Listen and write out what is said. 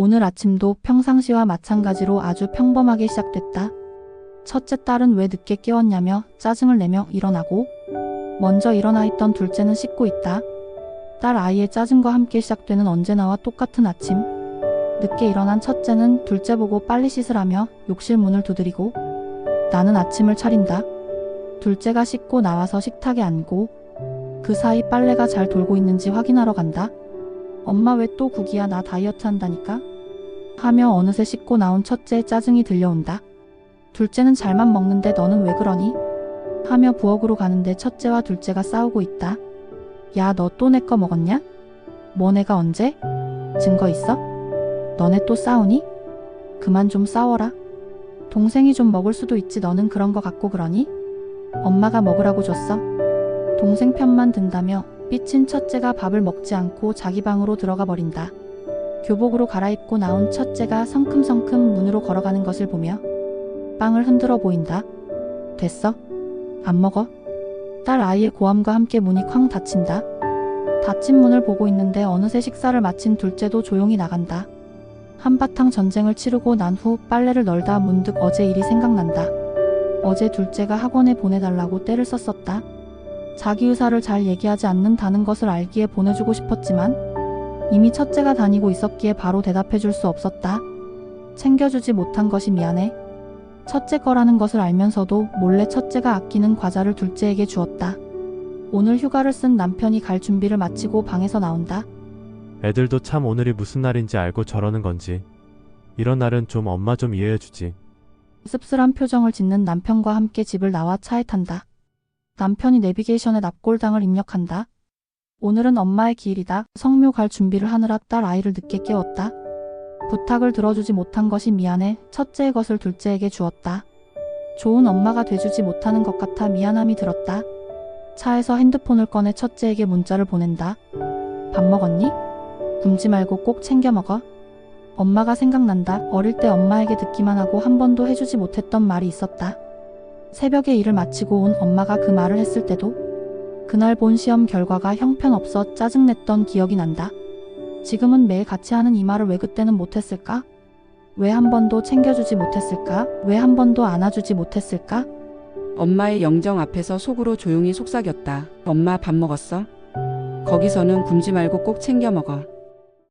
오늘 아침도 평상시와 마찬가지로 아주 평범하게 시작됐다. 첫째 딸은 왜 늦게 깨웠냐며 짜증을 내며 일어나고 먼저 일어나 있던 둘째는 씻고 있다. 딸 아이의 짜증과 함께 시작되는 언제나와 똑같은 아침. 늦게 일어난 첫째는 둘째 보고 빨리 씻으라며 욕실 문을 두드리고 나는 아침을 차린다. 둘째가 씻고 나와서 식탁에 앉고 그 사이 빨래가 잘 돌고 있는지 확인하러 간다. 엄마 왜 또 국이야 나 다이어트 한다니까? 하며 어느새 씻고 나온 첫째의 짜증이 들려온다. 둘째는 잘만 먹는데 너는 왜 그러니? 하며 부엌으로 가는데 첫째와 둘째가 싸우고 있다. 야, 너 또 내 거 먹었냐? 뭐 내가 언제? 증거 있어? 너네 또 싸우니? 그만 좀 싸워라. 동생이 좀 먹을 수도 있지 너는 그런 거 갖고 그러니? 엄마가 먹으라고 줬어. 동생 편만 든다며 삐친 첫째가 밥을 먹지 않고 자기 방으로 들어가 버린다. 교복으로 갈아입고 나온 첫째가 성큼성큼 문으로 걸어가는 것을 보며 빵을 흔들어 보인다. 됐어? 안 먹어? 딸 아이의 고함과 함께 문이 쾅 닫힌다. 닫힌 문을 보고 있는데 어느새 식사를 마친 둘째도 조용히 나간다. 한바탕 전쟁을 치르고 난 후 빨래를 널다 문득 어제 일이 생각난다. 어제 둘째가 학원에 보내달라고 때를 썼었다. 자기 의사를 잘 얘기하지 않는다는 것을 알기에 보내주고 싶었지만 이미 첫째가 다니고 있었기에 바로 대답해 줄 수 없었다. 챙겨주지 못한 것이 미안해. 첫째 거라는 것을 알면서도 몰래 첫째가 아끼는 과자를 둘째에게 주었다. 오늘 휴가를 쓴 남편이 갈 준비를 마치고 방에서 나온다. 애들도 참 오늘이 무슨 날인지 알고 저러는 건지. 이런 날은 좀 엄마 좀 이해해주지. 씁쓸한 표정을 짓는 남편과 함께 집을 나와 차에 탄다. 남편이 내비게이션에 납골당을 입력한다. 오늘은 엄마의 기일이다. 성묘 갈 준비를 하느라 딸 아이를 늦게 깨웠다. 부탁을 들어주지 못한 것이 미안해 첫째의 것을 둘째에게 주었다. 좋은 엄마가 돼주지 못하는 것 같아 미안함이 들었다. 차에서 핸드폰을 꺼내 첫째에게 문자를 보낸다. 밥 먹었니? 굶지 말고 꼭 챙겨 먹어. 엄마가 생각난다. 어릴 때 엄마에게 듣기만 하고 한 번도 해주지 못했던 말이 있었다. 새벽에 일을 마치고 온 엄마가 그 말을 했을 때도 그날 본 시험 결과가 형편없어 짜증냈던 기억이 난다. 지금은 매일 같이 하는 이 말을 왜 그때는 못했을까? 왜 한 번도 챙겨주지 못했을까? 왜 한 번도 안아주지 못했을까? 엄마의 영정 앞에서 속으로 조용히 속삭였다. 엄마 밥 먹었어? 거기서는 굶지 말고 꼭 챙겨 먹어.